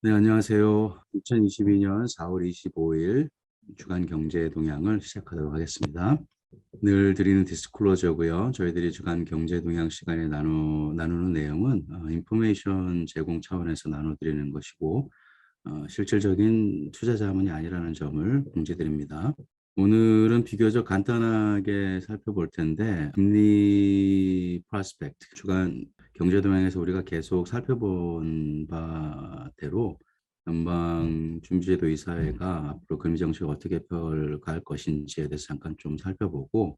네, 안녕하세요. 2022년 4월 25일 주간 경제 동향을 시작하도록 하겠습니다. 늘 드리는 디스클로저고요. 저희들이 주간 경제 동향 시간에 나누, 나누는 내용은 어, 인포메이션 제공 차원에서 나눠드리는 것이고 어, 실질적인 투자 자문이 아니라는 점을 공지드립니다. 오늘은 비교적 간단하게 살펴볼 텐데 금리 프로스펙트 주간 경제 동향에서 우리가 계속 살펴본 바대로 연방 준비제도 이사회가 앞으로 금리 정책을 어떻게 펼갈 것인지에 대해서 잠깐 좀 살펴보고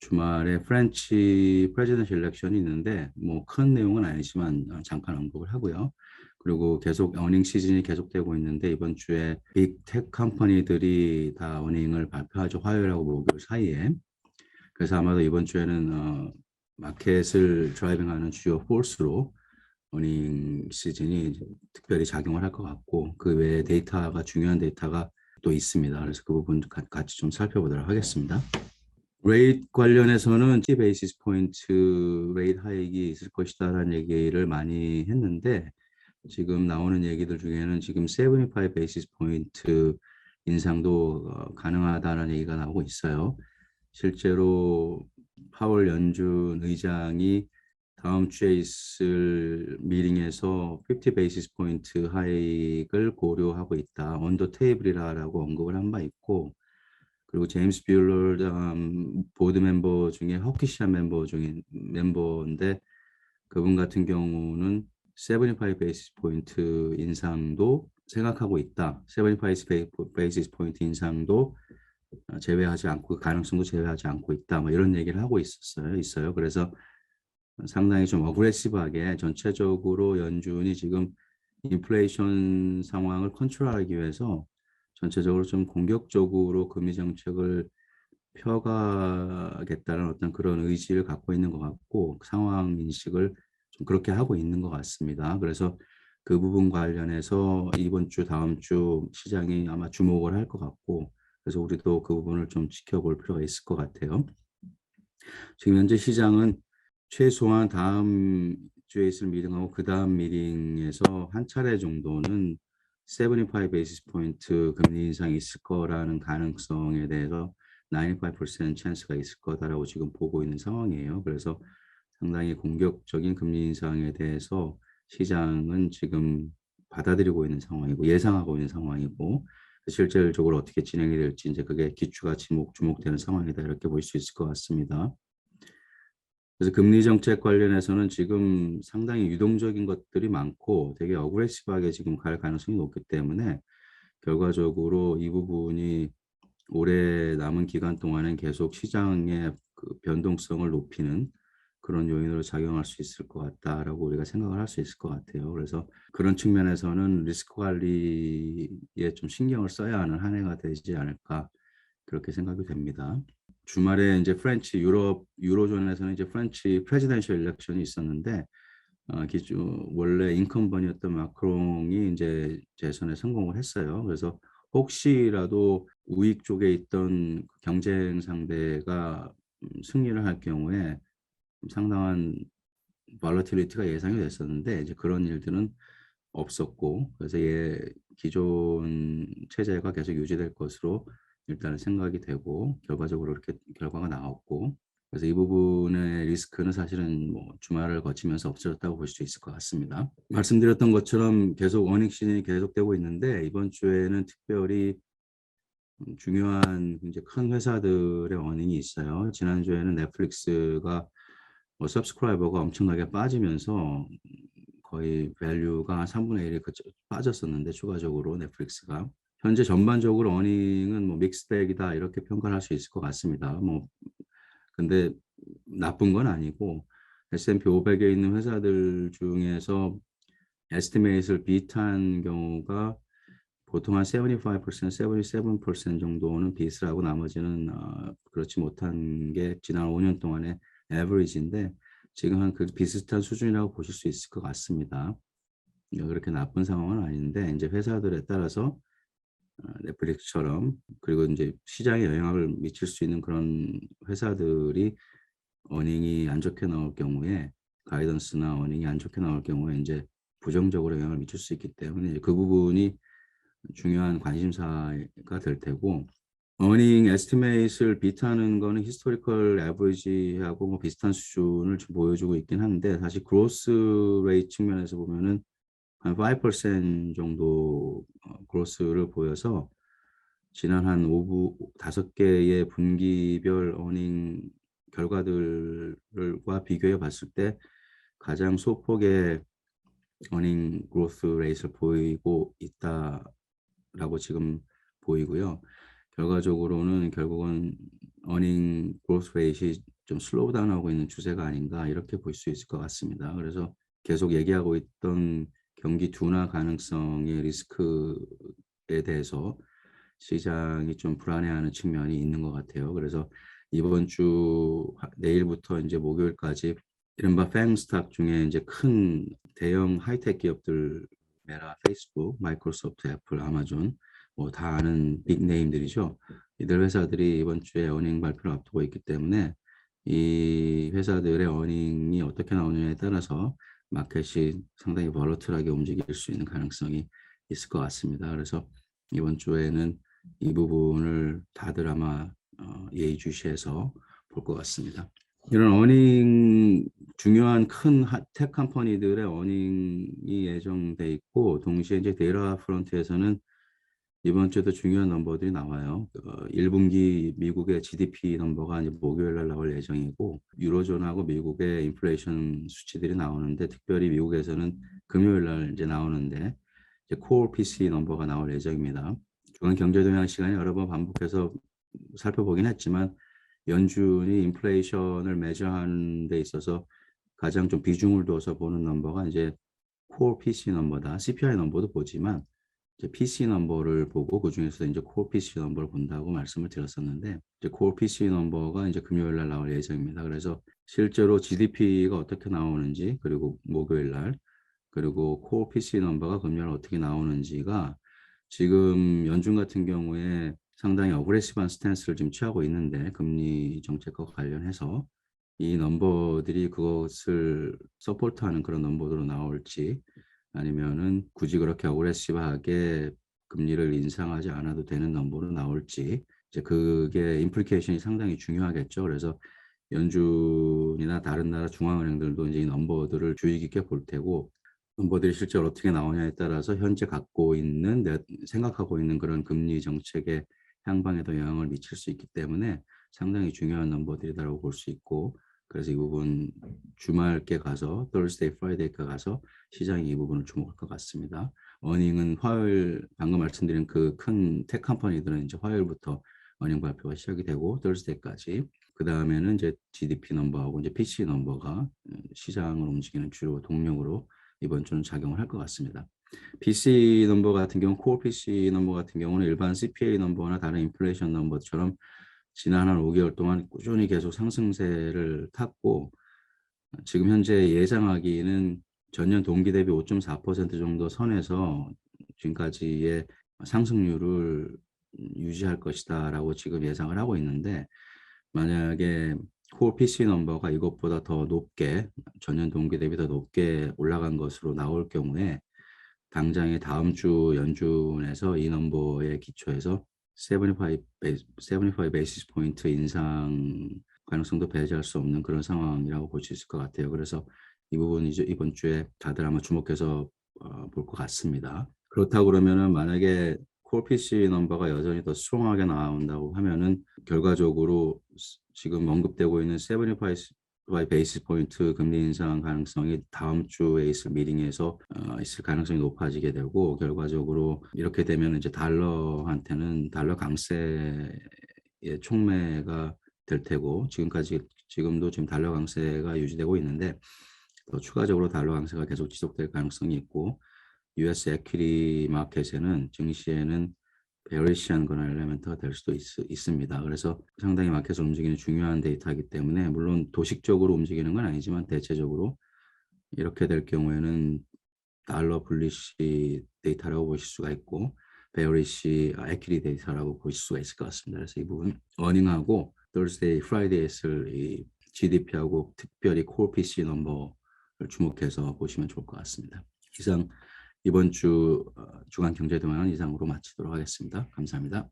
주말에 프렌치 프레지던셜 일렉션이 있는데 뭐 큰 내용은 아니지만 잠깐 언급을 하고요. 그리고 계속 어닝 시즌이 계속되고 있는데 이번 주에 빅텍 컴퍼니들이 다 어닝을 발표하죠. 화요일하고 목요일 사이에. 그래서 아마도 이번 주에는 어, 마켓을 드라이빙하는 주요 포스로 어닝 시즌이 특별히 작용을 할 것 같고 그 외에 데이터가 중요한 데이터가 또 있습니다. 그래서 그 부분 같이 좀 살펴보도록 하겠습니다. 레이트 관련해서는 10 베이시스 포인트 레이트 하이익이 있을 것이다라는 얘기를 많이 했는데 지금 나오는 얘기들 중에는 지금 75 베이시스 포인트 인상도 어, 가능하다는 얘기가 나오고 있어요. 실제로 파월 연준 의장이 다음 주에 있을 미팅에서 50 베이시스 포인트 하이익을 고려하고 있다. 언더 테이블이라고 언급을 한 바 있고 그리고 제임스 뷰러 음, 보드 멤버 중에 허키시아 멤버 중에 멤버인데 그분 같은 경우는 75 베이시스 포인트 인상도 생각하고 있다. 75 베이시스 포인트 인상도 제외하지 않고 그 가능성도 제외하지 않고 있다. 뭐 이런 얘기를 하고 있었어요. 있어요. 그래서 상당히 좀 어그레시브하게 전체적으로 연준이 지금 인플레이션 상황을 컨트롤하기 위해서 전체적으로 좀 공격적으로 금리 정책을 펴가겠다는 어떤 그런 의지를 갖고 있는 것 같고 상황 인식을 좀 그렇게 하고 있는 것 같습니다. 그래서 그 부분 관련해서 이번 주 다음 주 시장이 아마 주목을 할 것 같고 그래서 우리도 그 부분을 좀 지켜볼 필요가 있을 것 같아요. 지금 현재 시장은 최소한 다음 주에 있을 미팅하고 그 다음 미팅에서 한 차례 정도는 75 베이시스 포인트 금리 인상이 있을 거라는 가능성에 대해서 95% 찬스가 있을 거다라고 지금 보고 있는 상황이에요. 그래서 상당히 공격적인 금리 인상에 대해서 시장은 지금 받아들이고 있는 상황이고 예상하고 있는 상황이고 실질적으로 어떻게 진행이 될지 이제 그게 기추가 주목, 주목되는 상황이다 이렇게 볼 수 있을 것 같습니다. 그래서 금리 정책 관련해서는 지금 상당히 유동적인 것들이 많고 되게 어그레시브하게 지금 갈 가능성이 높기 때문에 결과적으로 이 부분이 올해 남은 기간 동안은 계속 시장의 그 변동성을 높이는 그런 요인으로 작용할 수 있을 것 같다라고 우리가 생각을 할 수 있을 것 같아요. 그래서 그런 측면에서는 리스크 관리에 좀 신경을 써야 하는 한 해가 되지 않을까 그렇게 생각이 됩니다. 주말에 이제 프렌치 유럽 유로존에서는 이제 프렌치 프레지던셜 일렉션이 있었는데 어, 기존 원래 인컴번이었던 마크롱이 이제 재선에 성공을 했어요. 그래서 혹시라도 우익 쪽에 있던 경쟁 상대가 음, 승리를 할 경우에 상당한 발러틸리티가 예상이 됐었는데 이제 그런 일들은 없었고 그래서 예 기존 체제가 계속 유지될 것으로 일단은 생각이 되고 결과적으로 이렇게 결과가 나왔고 그래서 이 부분의 리스크는 사실은 뭐 주말을 거치면서 없어졌다고 볼 수 있을 것 같습니다. 말씀드렸던 것처럼 계속 시즌이 계속되고 있는데 이번 주에는 특별히 중요한 이제 큰 회사들의 어닝이 있어요. 지난주에는 넷플릭스가 뭐 서브스크라이버가 엄청나게 빠지면서 거의 밸류가 3분의 1이 빠졌었는데 추가적으로 넷플릭스가 현재 전반적으로 어닝은 뭐 믹스백이다 이렇게 평가할 수 있을 것 같습니다. 뭐 근데 나쁜 건 아니고 S&P 500에 있는 회사들 중에서 에스티메이트를 비트한 경우가 보통 한 75%, 77% 정도는 비슷을 하고 나머지는 어, 그렇지 못한 게 지난 5년 동안의 에 버리지인데 지금 한 그 비슷한 수준이라고 보실 수 있을 것 같습니다. 그렇게 나쁜 상황은 아닌데 이제 회사들에 따라서 어, 넷플릭스처럼 그리고 이제 시장에 영향을 미칠 수 있는 그런 회사들이 어닝이 안 좋게 나올 경우에 가이던스나 어닝이 안 좋게 나올 경우에 이제 부정적으로 영향을 미칠 수 있기 때문에 그 부분이 중요한 관심사가 될 테고 어닝 에스티메이트를 비트하는 거는 히스토리컬 에버리지하고 뭐 비슷한 수준을 좀 보여주고 있긴 한데 사실 그로스 레이트 측면에서 보면은 한 5% 정도 그로스를 보여서 지난 한 5부 다섯 개의 분기별 어닝 결과들과 비교해 봤을 때 가장 소폭의 어닝 그로스 레이트를 보이고 있다라고 지금 보이고요. 결과적으로는 결국은 어닝 그로스 레이트이 좀 슬로우 다운하고 있는 추세가 아닌가 이렇게 볼 수 있을 것 같습니다. 그래서 계속 얘기하고 있던 경기 둔화 가능성의 리스크에 대해서 시장이 좀 불안해하는 측면이 있는 것 같아요. 그래서 이번 주 내일부터 이제 목요일까지 이른바 팽스탁 중에 이제 큰 대형 하이텍 기업들 메라, 페이스북, 마이크로소프트, 애플, 아마존 뭐 다 아는 빅네임들이죠. 이들 회사들이 이번 주에 어닝 발표를 앞두고 있기 때문에 이 회사들의 어닝이 어떻게 나오느냐에 따라서 마켓이 상당히 벌러틀하게 움직일 수 있는 가능성이 있을 것 같습니다. 그래서 이번 주에는 이 부분을 다들 아마 어, 예의주시해서 볼 것 같습니다. 이런 어닝 중요한 큰 텍 컴퍼니들의 어닝이 예정돼 있고 동시에 이제 데이터 프론트에서는 이번 주에도 중요한 넘버들이 나와요. 어, 1분기 미국의 GDP 넘버가 이제 목요일 날 나올 예정이고 유로존하고 미국의 인플레이션 수치들이 나오는데 특별히 미국에서는 금요일 날 이제 나오는데 이제 코어 PC 넘버가 나올 예정입니다. 중간 경제 동향 시간에 여러 번 반복해서 살펴보긴 했지만 연준이 인플레이션을 매저하는 데 있어서 가장 좀 비중을 둬서 보는 넘버가 이제 코어 PC 넘버다. CPI 넘버도 보지만 이제 PC 넘버를 보고 그 중에서 이제 코어 PC 넘버를 본다고 말씀을 드렸었는데 이제 코어 PC 넘버가 이제 금요일 날 나올 예정입니다. 그래서 실제로 GDP가 어떻게 나오는지 그리고 목요일 날 그리고 코어 PC 넘버가 금요일 어떻게 나오는지가 지금 연준 같은 경우에 상당히 어그레시브한 스탠스를 지금 취하고 있는데 금리 정책과 관련해서 이 넘버들이 그것을 서포트하는 그런 넘버로 나올지 아니면은 굳이 그렇게 어그레시브하게 금리를 인상하지 않아도 되는 넘버로 나올지 이제 그게 임플리케이션이 상당히 중요하겠죠. 그래서 연준이나 다른 나라 중앙은행들도 이제 이 넘버들을 주의 깊게 볼 테고 넘버들이 실제로 어떻게 나오냐에 따라서 현재 갖고 있는 생각하고 있는 그런 금리 정책의 향방에도 영향을 미칠 수 있기 때문에 상당히 중요한 넘버들이다라고 볼 수 있고 그래서 이 부분 주말께 가서 Thursday, Friday께 가서 시장이 이 부분을 주목할 것 같습니다. 어닝은 화요일 방금 말씀드린 그 큰 텍 컴퍼니들은 이제 화요일부터 어닝 발표가 시작이 되고 Thursday까지 그 다음에는 이제 GDP 넘버하고 이제 PC 넘버가 시장을 움직이는 주요 동력으로 이번 주는 작용을 할 것 같습니다. PC 넘버 같은 경우 코어 PC 넘버 같은 경우는 일반 CPA 넘버나 다른 인플레이션 넘버처럼 지난 한 5개월 동안 꾸준히 계속 상승세를 탔고 지금 현재 예상하기는 전년 동기 대비 5.4% 정도 선에서 지금까지의 상승률을 유지할 것이다 라고 지금 예상을 하고 있는데 만약에 코어 PC 넘버가 이것보다 더 높게 전년 동기 대비 더 높게 올라간 것으로 나올 경우에 당장의 다음 주 연준에서 이 넘버의 기초에서 75, 75 베이시스 포인트 인상 가능성도 배제할 수 없는 그런 상황이라고 볼 수 있을 것 같아요. 그래서 이 부분 이제 이번 주에 다들 아마 주목해서 어, 볼것 같습니다. 그렇다고 그러면은 만약에 콜 PC 넘버가 여전히 더 스트롱하게 나온다고 하면은 결과적으로 지금 언급되고 있는 75 베이스 포인트 금리 인상 가능성이 다음 주에 있을 미팅에서 어, 있을 가능성이 높아지게 되고 결과적으로 이렇게 되면 이제 달러한테는 달러 강세의 촉매가 될 테고 지금까지 지금도 지금 달러 강세가 유지되고 있는데 더 추가적으로 달러 강세가 계속 지속될 가능성이 있고 US 에퀴리 마켓에는 증시에는 베리시한 그런 엘리멘트가 될 수도 있, 있습니다. 그래서 상당히 마켓을 움직이는 중요한 데이터이기 때문에 물론 도식적으로 움직이는 건 아니지만 대체적으로 이렇게 될 경우에는 달러 불리시 데이터라고 보실 수가 있고 베어리시 에퀴리 데이터라고 보실 수가 있을 것 같습니다. 그래서 이 부분 어닝하고 Thursday, Friday에 쓸이 GDP하고 특별히 콜 PC 넘버를 주목해서 보시면 좋을 것 같습니다. 이상 이번 주 어, 주간 경제동향은 이상으로 마치도록 하겠습니다. 감사합니다.